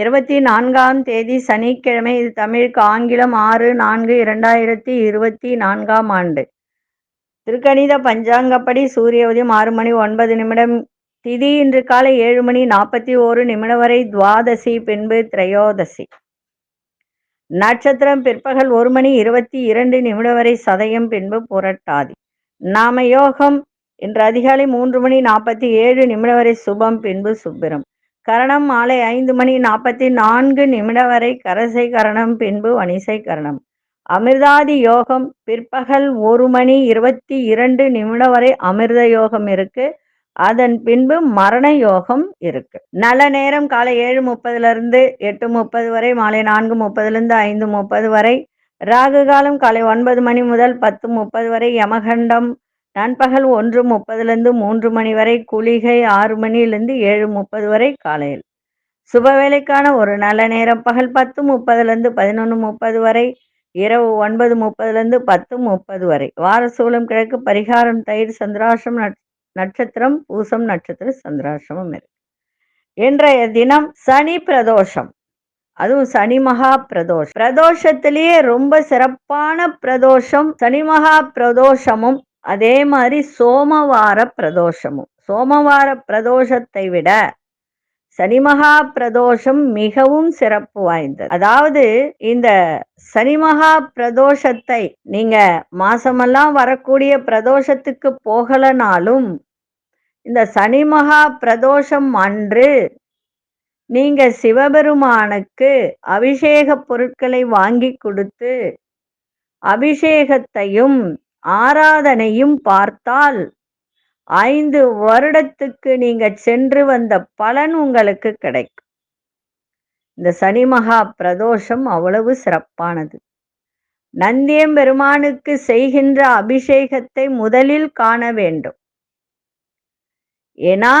இருபத்தி நான்காம் தேதி சனிக்கிழமை இது தமிழுக்கு ஆங்கிலம் ஆறு நான்கு இரண்டாயிரத்தி இருபத்தி நான்காம் ஆண்டு. திருக்கணித பஞ்சாங்கப்படி சூரிய உதயம் ஆறு மணி ஒன்பது நிமிடம் திதி இன்று காலை ஏழு மணி நாற்பத்தி ஓரு நிமிடம் வரை துவாதசி பின்பு திரையோதசி. நட்சத்திரம் பிற்பகல் ஒரு மணி இருபத்தி இரண்டு நிமிடம் வரை சதயம் பின்பு புரட்டாதி. நாம யோகம் இன்று அதிகாலை மூன்று மணி நாற்பத்தி ஏழு நிமிடம் வரை சுபம் பின்பு சுப்பிரம் கரணம் மாலை ஐந்து மணி நாற்பத்தி நான்கு நிமிடம் வரை கரசை கரணம் பின்பு வணிசை கரணம். அமிர்தாதி யோகம் பிற்பகல் ஒரு மணி இருபத்தி இரண்டு நிமிடம் வரை அமிர்த யோகம் இருக்கு. அதன் பின்பு மரண யோகம் இருக்கு. நல்ல நேரம் காலை ஏழு முப்பதுல இருந்து எட்டு முப்பது வரை மாலை நான்கு முப்பதுல இருந்து ஐந்து முப்பது வரை. ராகு காலம் காலை ஒன்பது மணி முதல் பத்து முப்பது வரை யமகண்டம் நண்பகல் ஒன்று முப்பதுலேருந்து மூன்று மணி வரை குளிகை ஆறு மணிலேருந்து ஏழு முப்பது வரை காலையில். சுப வேலைக்கான ஒரு நல்ல நேரம். பகல் பத்து முப்பதுலேருந்து பதினொன்று முப்பது வரை இரவு ஒன்பது முப்பதுலேருந்து பத்து முப்பது வரை. வாரசூலம் கிழக்கு பரிகாரம் தயிர் சந்திராசிரம் நட்சத்திரம் பூசம் நட்சத்திர சந்திராசிரமம் இருக்கு. இன்றைய தினம் சனி பிரதோஷம். அதுவும் சனி மகா பிரதோஷம். பிரதோஷத்திலேயே ரொம்ப சிறப்பான பிரதோஷம் சனி மகா பிரதோஷமும் அதே மாதிரி சோமவார பிரதோஷமும். சோமவார பிரதோஷத்தை விட சனிமகா பிரதோஷம் மிகவும் சிறப்பு வாய்ந்தது. அதாவது இந்த சனிமகா பிரதோஷத்தை நீங்க மாசமெல்லாம் வரக்கூடிய பிரதோஷத்துக்கு போகலனாலும் இந்த சனிமகா பிரதோஷம் அன்று நீங்க சிவபெருமானுக்கு அபிஷேக பொருட்களை வாங்கி கொடுத்து அபிஷேகத்தையும் ஆராதனையும் பார்த்தால் ஐந்து வருடத்துக்கு நீங்க சென்று வந்த பலன் உங்களுக்கு கிடைக்கும். இந்த சனி மகா பிரதோஷம் அவ்வளவு சிறப்பானது. நந்தியம் பெருமானுக்கு செய்கின்ற அபிஷேகத்தை முதலில் காண வேண்டும். ஏன்னா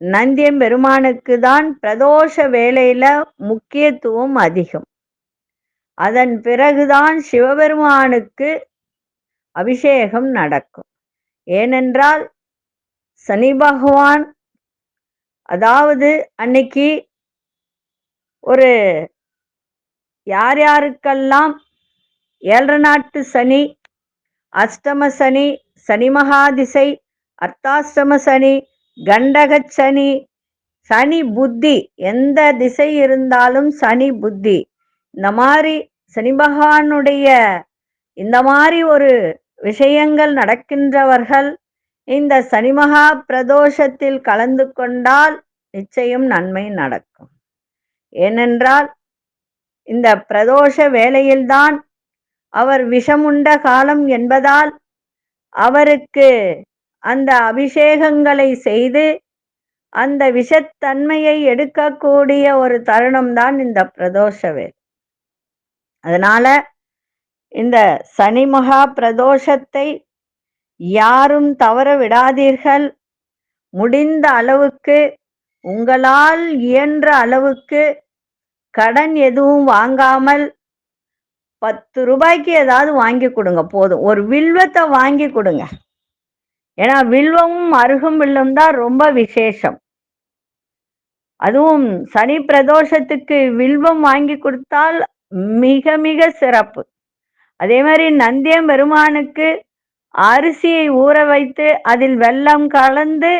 நந்தியம் பெருமானுக்கு தான் பிரதோஷ வேலையில முக்கியத்துவம் அதிகம். அதன் பிறகுதான் சிவபெருமானுக்கு அபிஷேகம் நடக்கும். ஏனென்றால் சனி பகவான் அதாவது அன்னைக்கு ஒரு யார் யாருக்கெல்லாம் ஏழரை நாட்டு சனி அஷ்டம சனி சனி மகாதிசை அர்த்தாஷ்டம சனி கண்டக சனி சனி புத்தி எந்த திசை இருந்தாலும் சனி புத்தி. இந்த மாதிரி சனி பகவானுடைய இந்த மாதிரி ஒரு விஷயங்கள் நடக்கின்றவர்கள் இந்த சனிமகா பிரதோஷத்தில் கலந்து கொண்டால் நிச்சயம் நன்மை நடக்கும். ஏனென்றால் இந்த பிரதோஷ வேளையில்தான் அவர் விஷமுண்ட காலம் என்பதால் அவருக்கு அந்த அபிஷேகங்களை செய்து அந்த விஷத்தன்மையை எடுக்கக்கூடிய ஒரு தருணம் தான் இந்த பிரதோஷ வேலை அதனால இந்த சனி மகா பிரதோஷத்தை யாரும் தவற விடாதீர்கள். முடிந்த அளவுக்கு உங்களால் இயன்ற அளவுக்கு கடன் எதுவும் வாங்காமல் பத்து ரூபாய்க்கு ஏதாவது வாங்கி கொடுங்க போதும். ஒரு வில்வத்தை வாங்கி கொடுங்க. ஏன்னா வில்வமும் அருகும் வில்லும் தான் ரொம்ப விசேஷம். அதுவும் சனி பிரதோஷத்துக்கு வில்வம் வாங்கி கொடுத்தால் மிக மிக சிறப்பு. அதே மாதிரி நந்தியம் பெருமானுக்கு அரிசியை ஊற வைத்து அதில் வெல்லம் கலந்து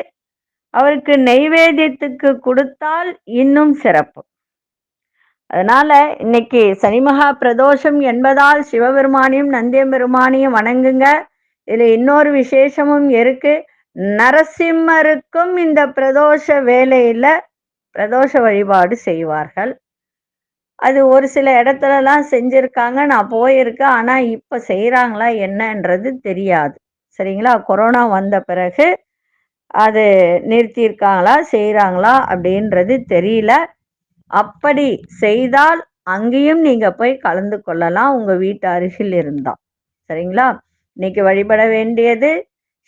அவருக்கு நெய்வேத்தியத்துக்கு கொடுத்தால் இன்னும் சிறப்பு. அதனால இன்னைக்கு சனிமகா பிரதோஷம் என்பதால் சிவபெருமானையும் நந்தியம் பெருமானையும் வணங்குங்க. இதுல இன்னொரு விசேஷமும் இருக்கு. நரசிம்மருக்கும் இந்த பிரதோஷ வேலையில பிரதோஷ வழிபாடு செய்வார்கள். அது ஒரு சில இடத்துலலாம் செஞ்சுருக்காங்க நான் போயிருக்கேன். ஆனால் இப்போ செய்கிறாங்களா என்னன்றது தெரியாது. சரிங்களா? கொரோனா வந்த பிறகு அது நிறுத்தியிருக்காங்களா செய்கிறாங்களா அப்படின்றது தெரியல. அப்படி செய்தால் அங்கேயும் நீங்கள் போய் கலந்து கொள்ளலாம். உங்கள் வீட்டு அருகில் இருந்தால். சரிங்களா? இன்னைக்கு வழிபட வேண்டியது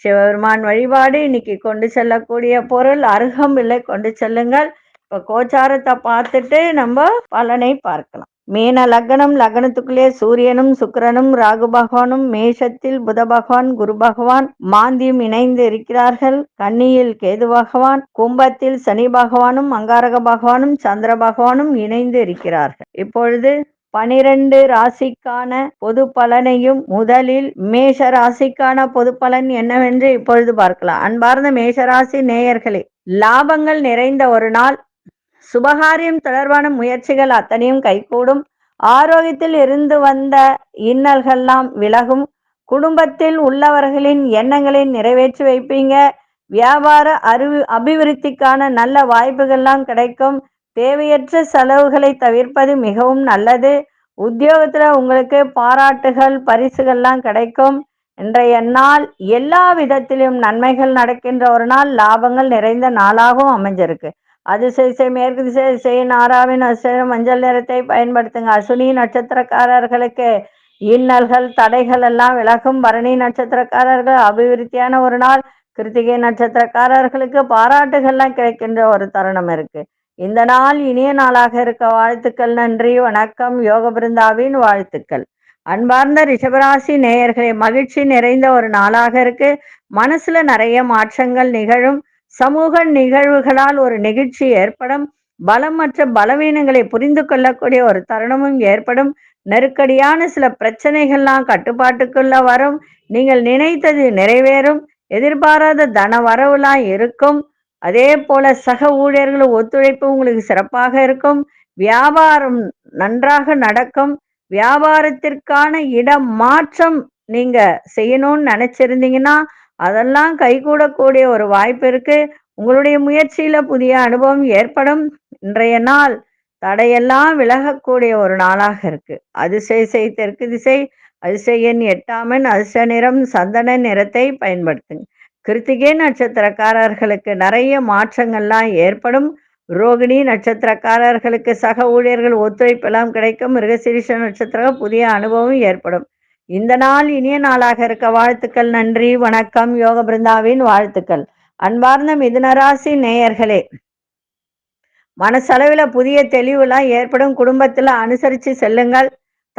சிவபெருமான் வழிபாடு. இன்னைக்கு கொண்டு செல்லக்கூடிய பொருள் அருகம்பில்லை கொண்டு செல்லுங்கள். இப்போ கோச்சாரத்தை பார்த்துட்டு நம்ம பலனை பார்க்கலாம். மீன லக்னம் லக்னத்துக்குள்ளே சூரியனும் சுக்கிரனும் ராகு பகவானும் மேஷத்தில் புத பகவான் குரு பகவான் மாந்தியும் இணைந்து இருக்கிறார்கள். கன்னியில் கேது பகவான் கும்பத்தில் சனி பகவானும் அங்காரக பகவானும் சந்திர பகவானும் இணைந்து இருக்கிறார்கள். இப்பொழுது பனிரெண்டு ராசிக்கான பொது பலனையும் முதலில் மேஷ ராசிக்கான பொது பலன் என்னவென்று இப்பொழுது பார்க்கலாம். அன்பார்ந்த மேஷராசி நேயர்களே லாபங்கள் நிறைந்த ஒரு நாள் சுபகாரியம் தொடர்பான முயற்சிகள் அத்தனையும் கைகூடும். ஆரோக்கியத்தில் இருந்து வந்த இன்னல்கள்லாம் விலகும். குடும்பத்தில் உள்ளவர்களின் எண்ணங்களை நிறைவேற்றி வைப்பீங்க. வியாபார அறிவு அபிவிருத்திக்கான நல்ல வாய்ப்புகள்லாம் கிடைக்கும். தேவையற்ற செலவுகளை தவிர்ப்பது மிகவும் நல்லது. உத்தியோகத்துல உங்களுக்கு பாராட்டுகள் பரிசுகள்லாம் கிடைக்கும். இன்றைய நாள் எல்லா விதத்திலும் நன்மைகள் நடக்கின்ற ஒரு நாள். லாபங்கள் நிறைந்த நாளாகவும் அமைஞ்சிருக்கு. அதிசய மேற்கு திசை திசையின் ஆறாவின் அசைய மஞ்சள் நிறத்தை பயன்படுத்துங்க. அசுனி நட்சத்திரக்காரர்களுக்கு இன்னல்கள் தடைகள் எல்லாம் விலகும். பரணி நட்சத்திரக்காரர்கள் அபிவிருத்தியான ஒரு நாள். கிருத்திகை நட்சத்திரக்காரர்களுக்கு பாராட்டுகள்லாம் கிடைக்கின்ற ஒரு தருணம் இருக்கு. இந்த நாள் இனிய நாளாக இருக்க வாழ்த்துக்கள். நன்றி வணக்கம். யோக பிருந்தாவின் வாழ்த்துக்கள். அன்பார்ந்த ரிஷபராசி நேயர்களே மகிழ்ச்சி நிறைந்த ஒரு நாளாக இருக்கு. மனசுல நிறைய மாற்றங்கள் நிகழும். சமூக நிகழ்வுகளால் ஒரு நெகிழ்ச்சி ஏற்படும். பலமற்ற பலவீனங்களை புரிந்து கொள்ளக்கூடிய ஒரு தருணமும் ஏற்படும். நெருக்கடியான சில பிரச்சனைகள்லாம் கட்டுப்பாட்டுக்குள்ள வரும். நீங்கள் நினைத்தது நிறைவேறும். எதிர்பாராத தன வரவுலாம் இருக்கும். அதே போல சக ஊழியர்கள் ஒத்துழைப்பு உங்களுக்கு சிறப்பாக இருக்கும். வியாபாரம் நன்றாக நடக்கும். வியாபாரத்திற்கான இடம் மாற்றம் நீங்க செய்யணும்னு நினைச்சிருந்தீங்கன்னா அதெல்லாம் கைகூடக்கூடிய ஒரு வாய்ப்பு இருக்கு. உங்களுடைய முயற்சியில புதிய அனுபவம் ஏற்படும். இன்றைய நாள் தடையெல்லாம் விலகக்கூடிய ஒரு நாளாக இருக்கு. அதிசய செய் தெற்கு திசை அதிசயன் எட்டாமன் அதிர்ஷ்ட நிறம் சந்தன நிறத்தை பயன்படுத்துங்க. கிருத்திகை நட்சத்திரக்காரர்களுக்கு நிறைய மாற்றங்கள்லாம் ஏற்படும். ரோகிணி நட்சத்திரக்காரர்களுக்கு சக ஊழியர்கள் ஒத்துழைப்பெல்லாம் கிடைக்கும். மிருகசிரிஷ நட்சத்திரம் புதிய அனுபவம் ஏற்படும். இந்த நாள் இனிய நாளாக இருக்க வாழ்த்துக்கள் நன்றி வணக்கம் யோக பிருந்தாவின் வாழ்த்துக்கள். அன்பார்ந்த மிதுனராசி நேயர்களே மனசளவில் புதிய தெளிவுலாம் ஏற்படும். குடும்பத்தில் அனுசரித்து செல்லுங்கள்.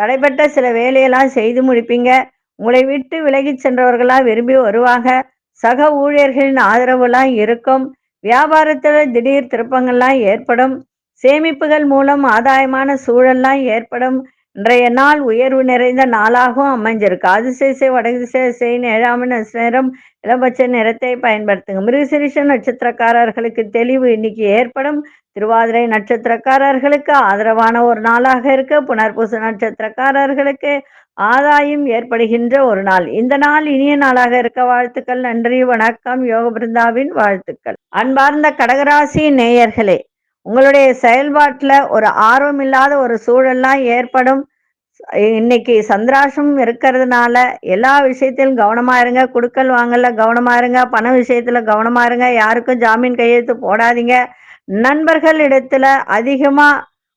தடைப்பட்ட சில வேலையெல்லாம் செய்து முடிப்பீங்க. உங்களை விட்டு விலகி சென்றவர்களாக விரும்பி வருவாங்க. சக ஊழியர்களின் ஆதரவுலாம் இருக்கும். வியாபாரத்தில் திடீர் திருப்பங்கள்லாம் ஏற்படும். சேமிப்புகள் மூலம் ஆதாயமான சூழல்லாம் ஏற்படும். இன்றைய நாள் உயர்வு நிறைந்த நாளாகவும் அமைஞ்சிருக்கு. அதிசயசை வடகு திசையின் ஏழாம் நேரம் இளம்பட்ச நிறத்தை பயன்படுத்துங்க. மிருகசிரிஷ நட்சத்திரக்காரர்களுக்கு தெளிவு இன்னைக்கு ஏற்படும். திருவாதிரை நட்சத்திரக்காரர்களுக்கு ஆதரவான ஒரு நாளாக இருக்கு. புனர்பூச நட்சத்திரக்காரர்களுக்கு ஆதாயம் ஏற்படுகின்ற ஒரு நாள். இந்த நாள் இனிய நாளாக இருக்க வாழ்த்துக்கள். நன்றி வணக்கம். யோக பிருந்தாவின் வாழ்த்துக்கள். அன்பார்ந்த கடகராசி நேயர்களே உங்களுடைய செயல்பாட்டில் ஒரு ஆர்வம் இல்லாத ஒரு சூழல்லாம் ஏற்படும். இன்னைக்கு சந்திராசம் இருக்கிறதுனால எல்லா விஷயத்திலும் கவனமா இருங்க. குடுக்கல் வாங்கல கவனமா இருங்க. பண விஷயத்துல கவனமா இருங்க. யாருக்கும் ஜாமீன் கையெழுத்து போடாதீங்க. நண்பர்கள் இடத்துல அதிகமா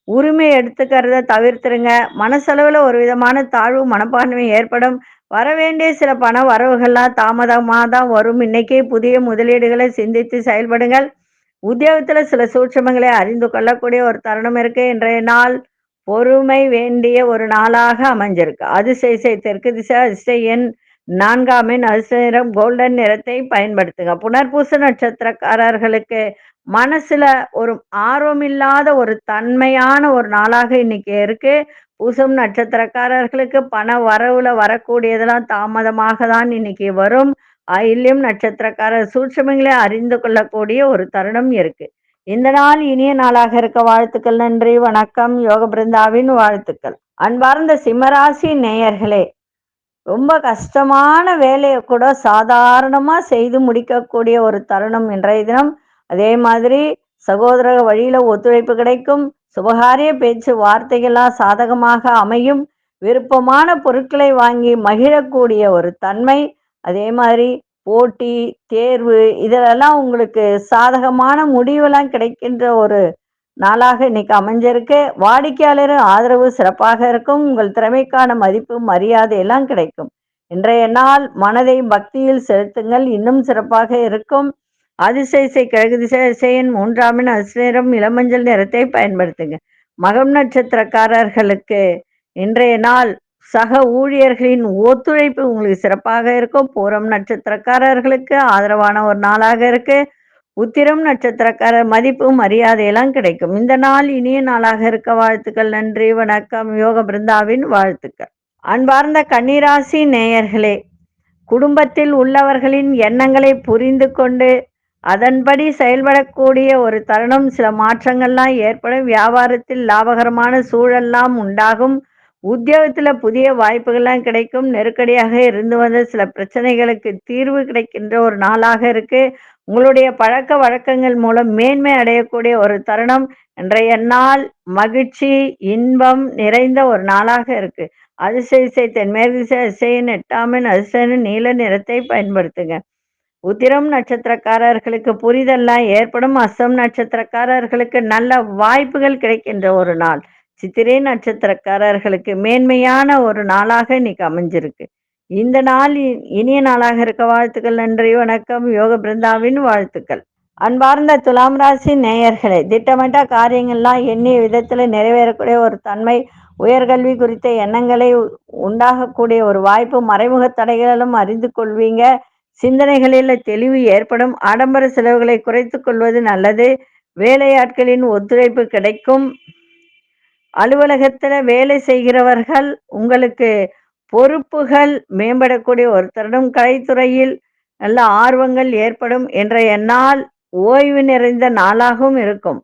உரிமை எடுத்துக்கிறத தவிர்த்துருங்க. மனசளவில் ஒரு விதமான தாழ்வு மனப்பான்மை ஏற்படும். வர வேண்டிய சில பண வரவுகள்லாம் தாமதமாக தான் வரும். இன்னைக்கே புதிய முதலீடுகளை சிந்தித்து செயல்படுங்கள். உத்தியோகத்துல சில சூட்சமங்களை அறிந்து கொள்ளக்கூடிய ஒரு தருணம் இருக்கு. இன்றைய நாள் பொறுமை வேண்டிய ஒரு நாளாக அமைஞ்சிருக்கு. அதிசயசை தெற்கு திசை அதிசய எண் நான்காம் எண் அதிர்ஷ்ட நிறம் கோல்டன் நிறத்தை பயன்படுத்துங்க. புனர்பூச நட்சத்திரக்காரர்களுக்கு மனசுல ஒரு ஆர்வமில்லாத ஒரு தன்மையான ஒரு நாளாக இன்னைக்கு இருக்கு. பூசம் நட்சத்திரக்காரர்களுக்கு பண வரவுல வரக்கூடியதெல்லாம் தாமதமாக தான் இன்னைக்கு வரும். ஆயில்யம் நட்சத்திரக்காரர் சூட்சமங்களை அறிந்து கொள்ளக்கூடிய ஒரு தருணம் இருக்கு. இந்த நாள் இனிய நாளாக இருக்க வாழ்த்துக்கள் நன்றி வணக்கம் யோக பிருந்தாவின் வாழ்த்துக்கள். அன்பார்ந்த சிம்மராசி நேயர்களே ரொம்ப கஷ்டமான வேலையை கூட சாதாரணமா செய்து முடிக்கக்கூடிய ஒரு தருணம் இன்றைய தினம். அதே மாதிரி சகோதர வழியில ஒத்துழைப்பு கிடைக்கும் சுபகாரிய பேச்சு வார்த்தைகளாக சாதகமாக அமையும் விருப்பமான பொருட்களை வாங்கி மகிழக்கூடிய ஒரு தன்மை அதே மாதிரி போட்டி தேர்வு இதிலெல்லாம் உங்களுக்கு சாதகமான முடிவெல்லாம் கிடைக்கின்ற ஒரு நாளாக இன்னைக்கு அமைஞ்சிருக்கு. வாடிக்கையாளரும் ஆதரவு சிறப்பாக இருக்கும். உங்கள் திறமைக்கான மதிப்பு மரியாதை எல்லாம் கிடைக்கும். இன்றைய நாள் மனதை பக்தியில் செலுத்துங்கள். இன்னும் சிறப்பாக இருக்கும். அதிசயசை கிழக்கு திசையின் மூன்றாமின் அசுநேரம் இளமஞ்சள் நிறத்தை பயன்படுத்துங்க. மகம் நட்சத்திரக்காரர்களுக்கு இன்றைய நாள் சக ஊழியர்களின் ஒத்துழைப்பு உங்களுக்கு சிறப்பாக இருக்கும். பூரம் நட்சத்திரக்காரர்களுக்கு ஆதரவான ஒரு நாளாக இருக்கு. உத்திரம் நட்சத்திரக்காரர் மதிப்பு மரியாதையெல்லாம் கிடைக்கும். இந்த நாள் இனிய நாளாக இருக்க வாழ்த்துக்கள் நன்றி வணக்கம். யோக பிருந்தாவின் வாழ்த்துக்கள். அன்பார்ந்த கன்னிராசி நேயர்களே குடும்பத்தில் உள்ளவர்களின் எண்ணங்களை புரிந்து கொண்டு அதன்படி செயல்படக்கூடிய ஒரு தருணம். சில மாற்றங்கள்லாம் ஏற்படும். வியாபாரத்தில் லாபகரமான சூழல்லாம் உண்டாகும். உத்தியோகத்தில் புதிய வாய்ப்புகள்லாம் கிடைக்கும். நெருக்கடியாக இருந்து வந்த சில பிரச்சனைகளுக்கு தீர்வு கிடைக்கின்ற ஒரு நாளாக இருக்கு. உங்களுடைய பழக்க வழக்கங்கள் மூலம் மேன்மை அடையக்கூடிய ஒரு தருணம். இன்றைய நாள் மகிழ்ச்சி இன்பம் நிறைந்த ஒரு நாளாக இருக்கு. அதிசய தென்மேற்கு திசை அசையின் எட்டாமின் அதிசயன் நீல நிறத்தை பயன்படுத்துங்க. உத்திரம் நட்சத்திரக்காரர்களுக்கு புரிதல்லாம் ஏற்படும். அஸ்தம் நட்சத்திரக்காரர்களுக்கு நல்ல வாய்ப்புகள் கிடைக்கின்ற ஒரு நாள். சித்திரை நட்சத்திரக்காரர்களுக்கு மேன்மையான ஒரு நாளாக இன்னைக்கு அமைஞ்சிருக்கு. இந்த நாள் இனிய நாளாக இருக்க வாழ்த்துக்கள் நன்றி வணக்கம் யோக பிருந்தாவின் வாழ்த்துக்கள். அன்பார்ந்த துலாம் ராசி நேயர்களே திட்டமிட்ட காரியங்கள்லாம் எண்ணிய விதத்தில் நிறைவேறக்கூடிய ஒரு தன்மை உயர்கல்வி குறித்த எண்ணங்களை உண்டாகக்கூடிய ஒரு வாய்ப்பு மறைமுக தடைகளிலும் அறிந்து கொள்வீங்க. சிந்தனைகளில் தெளிவு ஏற்படும். ஆடம்பர செலவுகளை குறைத்து கொள்வது நல்லது. வேலையாட்களின் ஒத்துழைப்பு கிடைக்கும். அலுவலகத்தில் வேலை செய்கிறவர்கள் உங்களுக்கு பொறுப்புகள் மேம்படக்கூடிய ஒருத்தரிடம் கலைத்துறையில் நல்ல ஆர்வங்கள் ஏற்படும் என்ற என்னால் ஓய்வு நிறைந்த நாளாகவும் இருக்கும்.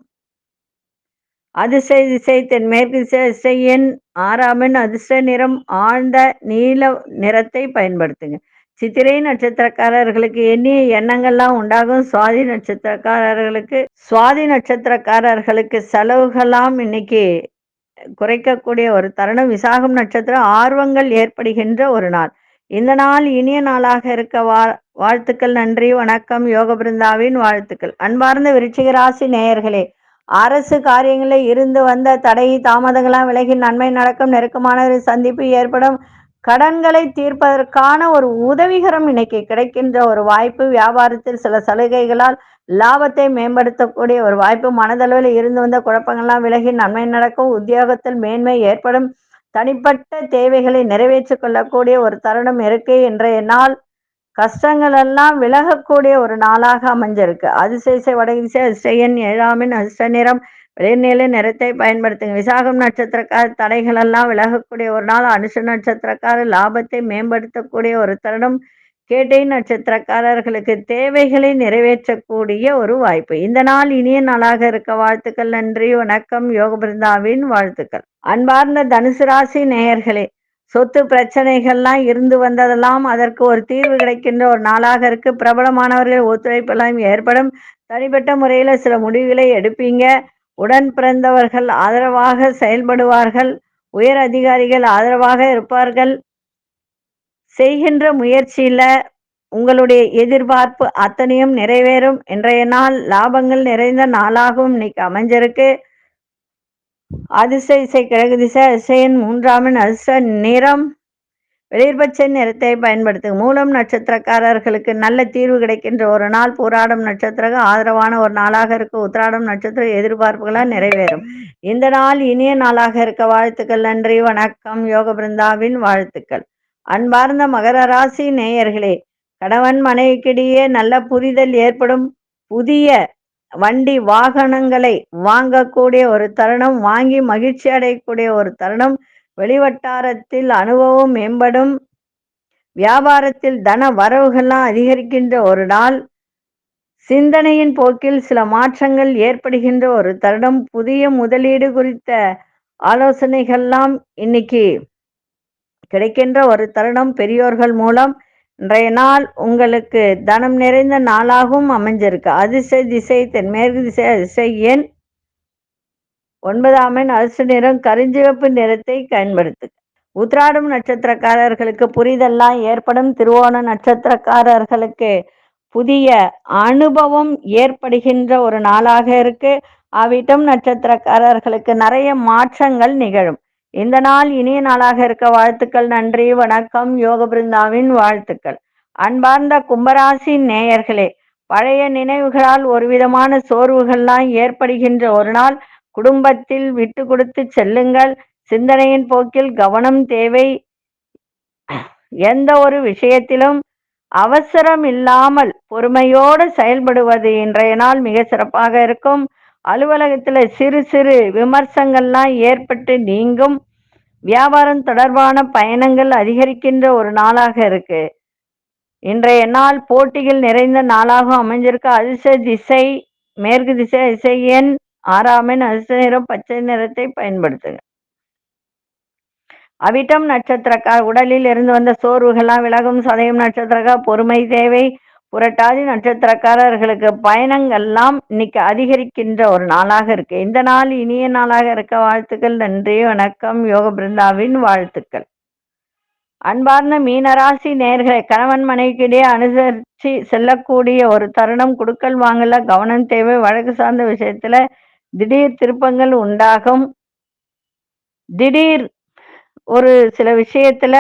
அதிசய திசை தென்மேற்கு திசையின் ஆறாமின் அதிர்ஷ்ட நிறம் ஆழ்ந்த நீல நிறத்தை பயன்படுத்துங்க. சித்திரை நட்சத்திரக்காரர்களுக்கு எண்ணிய எண்ணங்கள்லாம் உண்டாகும். சுவாதி நட்சத்திரக்காரர்களுக்கு சுவாதி நட்சத்திரக்காரர்களுக்கு செலவுகள்லாம் இன்னைக்கு குறைக்கக்கூடிய ஒரு தருணம். விசாகம் நட்சத்திரம் ஆர்வங்கள் ஏற்படுகின்ற ஒரு நாள். இந்த நாள் இனிய நாளாக இருக்க வா வாழ்த்துக்கள் நன்றி வணக்கம் யோக பிருந்தாவின் வாழ்த்துக்கள். அன்பார்ந்த விருச்சிகராசி நேயர்களே அரசு காரியங்களில் இருந்து வந்த தடை தாமதங்களாம் விலகி நன்மை நடக்கும் நெருக்கமான ஒரு சந்திப்பு ஏற்படும். கடன்களை தீர்ப்பதற்கான ஒரு உதவிகரம் இன்னைக்கு கிடைக்கின்ற ஒரு வாய்ப்பு வியாபாரத்தில் சில சலுகைகளால் லாபத்தை மேம்படுத்தக்கூடிய ஒரு வாய்ப்பு மனதளவில் இருந்து வந்த குழப்பங்கள்லாம் விலகி நன்மை நடக்கும். உத்தியோகத்தில் மேன்மை ஏற்படும். தனிப்பட்ட தேவைகளை நிறைவேற்றிக் கொள்ளக்கூடிய ஒரு தருணம் இருக்கு. இன்றைய நாள் கஷ்டங்கள் எல்லாம் விலகக்கூடிய ஒரு நாளாக அமைஞ்சிருக்கு. அதிசயசை வடகிசை அதிசயன் ஏழாமின் அதிர்ஷ்ட நிறம் வெளிர்நிலை நிறத்தை பயன்படுத்துங்க. விசாகம் நட்சத்திரக்கார தடைகள் எல்லாம் விலகக்கூடிய ஒரு நாள். அனுஷ நட்சத்திரக்கார லாபத்தை மேம்படுத்தக்கூடிய ஒரு தருணம். கேட்டை நட்சத்திரக்காரர்களுக்கு தேவைகளை நிறைவேற்றக்கூடிய ஒரு வாய்ப்பு. இந்த நாள் இனிய நாளாக இருக்க வாழ்த்துக்கள் நன்றி வணக்கம். யோக பிருந்தாவின் வாழ்த்துக்கள். அன்பார்ந்த தனுசு ராசி நேயர்களே சொத்து பிரச்சனைகள்லாம் இருந்து வந்ததெல்லாம் அதற்கு ஒரு தீர்வு கிடைக்கின்ற ஒரு நாளாக இருக்கு. பிரபலமானவர்கள் ஒத்துழைப்பெல்லாம் ஏற்படும். தனிப்பட்ட முறையில் சில முடிவுகளை எடுப்பீங்க. உடன் பிறந்தவர்கள் ஆதரவாக செயல்படுவார்கள். உயர் அதிகாரிகள் ஆதரவாக இருப்பார்கள். செய்கின்ற முயற்சியில உங்களுடைய எதிர்பார்ப்பு அத்தனையும் நிறைவேறும். இன்றைய நாள் லாபங்கள் நிறைந்த நாளாகவும் இன்னைக்கு அமைஞ்சிருக்கு. அதிசய இசை கிழக்கு திசை அதிசயன் மூன்றாமின் அதிர்ஷ்ட நிறம். வெளிர்பச்சை நிறத்தை பயன்படுத்தும் மூலம் நட்சத்திரக்காரர்களுக்கு நல்ல தீர்வு கிடைக்கின்ற ஒரு நாள் போராடும் நட்சத்திரம் ஆதரவான ஒரு நாளாக இருக்கு உத்திராடம் நட்சத்திரம் எதிர்பார்ப்புகளால் நிறைவேறும். இந்த நாள் இனிய நாளாக இருக்க. வாழ்த்துக்கள் நன்றி வணக்கம். யோக பிருந்தாவின் வாழ்த்துக்கள். அன்பார்ந்த மகர ராசி நேயர்களே கணவன் மனைவிக்கிடையே நல்ல புரிதல் ஏற்படும். புதிய வண்டி வாகனங்களை வாங்கக்கூடிய ஒரு தருணம் வாங்கி மகிழ்ச்சி அடையக்கூடிய ஒரு தருணம். வெளிவட்டாரத்தில் அனுபவம் மேம்படும். வியாபாரத்தில் தன வரவுகள்லாம் அதிகரிக்கின்ற ஒரு நாள். சிந்தனையின் போக்கில் சில மாற்றங்கள் ஏற்படுகின்ற ஒரு தருணம். புதிய முதலீடு குறித்த ஆலோசனைகள்லாம் இன்னைக்கு கிடைக்கின்ற ஒரு தருணம். பெரியோர்கள் மூலம் இன்றைய நாள் உங்களுக்கு தனம் நிறைந்த நாளாகவும் அமைஞ்சிருக்கு. அதிசய திசை தென்மேற்கு திசை அதிசய எண் ஒன்பதாம் எண் அரசு நிறம் கருஞ்சிவப்பு நிறத்தை பயன்படுத்து. உத்ராடம் நட்சத்திரக்காரர்களுக்கு புரிதெல்லாம் ஏற்படும் திருவோண நட்சத்திரக்காரர்களுக்கு புதிய அனுபவம் ஏற்படுகின்ற ஒரு நாளாக இருக்கு. அவிட்டம் நட்சத்திரக்காரர்களுக்கு நிறைய மாற்றங்கள் நிகழும். இந்த நாள் இனிய நாளாக இருக்க வாழ்த்துக்கள் நன்றி வணக்கம் யோக பிருந்தாவின் வாழ்த்துக்கள். அன்பார்ந்த கும்பராசி நேயர்களே பழைய நினைவுகளால் ஒரு விதமான சோர்வுகள்லாம் ஏற்படுகின்ற ஒரு நாள் குடும்பத்தில் விட்டு கொடுத்து செல்லுங்கள். சிந்தனையின் போக்கில் கவனம் தேவை. எந்த ஒரு விஷயத்திலும் அவசரம் இல்லாமல் பொறுமையோடு செயல்படுவது இன்றைய நாள் மிக சிறப்பாக இருக்கும். அலுவலகத்தில் சிறு சிறு விமர்சங்கள்லாம் ஏற்பட்டு நீங்கும். வியாபாரம் தொடர்பான பயணங்கள் அதிகரிக்கின்ற ஒரு நாளாக இருக்கு. இன்றைய நாள் போட்டிகள் நிறைந்த நாளாக அமைஞ்சிருக்கு. அதிச திசை மேற்கு திசை திசை எண் ஆறாமின் அதிர்ஷ்ட நிறம் பச்சை நிறத்தை பயன்படுத்துங்க. அவிட்டம் நட்சத்திரக்கா உடலில் இருந்து வந்த சோர்வுகள்லாம் விலகும் சதயம் நட்சத்திரக்கார் பொறுமை தேவை புரட்டாதி நட்சத்திரக்காரர்களுக்கு பயணங்கள்லாம் இன்னைக்கு அதிகரிக்கின்ற ஒரு நாளாக இருக்கு. இந்த நாள் இனிய நாளாக இருக்க வாழ்த்துக்கள் நன்றி வணக்கம் யோக பிருந்தாவின் வாழ்த்துக்கள். அன்பார்ந்த மீனராசி நேர்களை கணவன் மனைவிக்கிடையே அனுசரித்து செல்லக்கூடிய ஒரு தருணம் குடுக்கல் வாங்கல கவனம் தேவை வழக்கு சார்ந்த விஷயத்துல திடீர் திருப்பங்கள் உண்டாகும். திடீர் ஒரு சில விஷயத்துல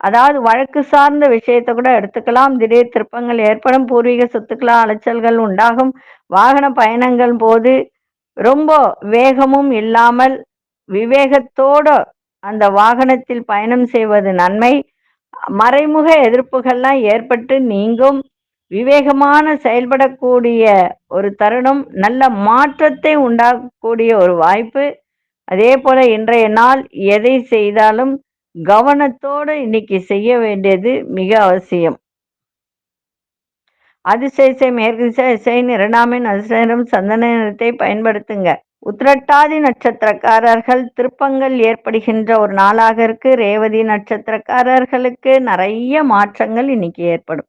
அதாவது வழக்கு சார்ந்த விஷயத்தை கூட எடுத்துக்கலாம். திடீர் திருப்பங்கள் ஏற்படும் பூர்வீக சொத்துக்களா அலைச்சல்கள் உண்டாகும். வாகன பயணங்கள் போது ரொம்ப வேகமும் இல்லாமல் விவேகத்தோடு அந்த வாகனத்தில் பயணம் செய்வது நன்மை. மறைமுக எதிர்ப்புகள்லாம் ஏற்பட்டு நீங்கும். விவேகமான செயல்படக்கூடிய ஒரு தருணம் நல்ல மாற்றத்தை உண்டாக்கக்கூடிய ஒரு வாய்ப்பு. அதே போல இன்றைய நாள் எதை செய்தாலும் கவனத்தோடு இன்னைக்கு செய்ய வேண்டியது மிக அவசியம். அதிசயசை மேற்கு திசை இசையின் இரண்டாமின் அதிசயம் சந்தன நிறத்தை பயன்படுத்துங்க. உத்திரட்டாதி நட்சத்திரக்காரர்கள் திருப்பங்கள் ஏற்படுகின்ற ஒரு நாளாக இருக்கு. ரேவதி நட்சத்திரக்காரர்களுக்கு நிறைய மாற்றங்கள் இன்னைக்கு ஏற்படும்.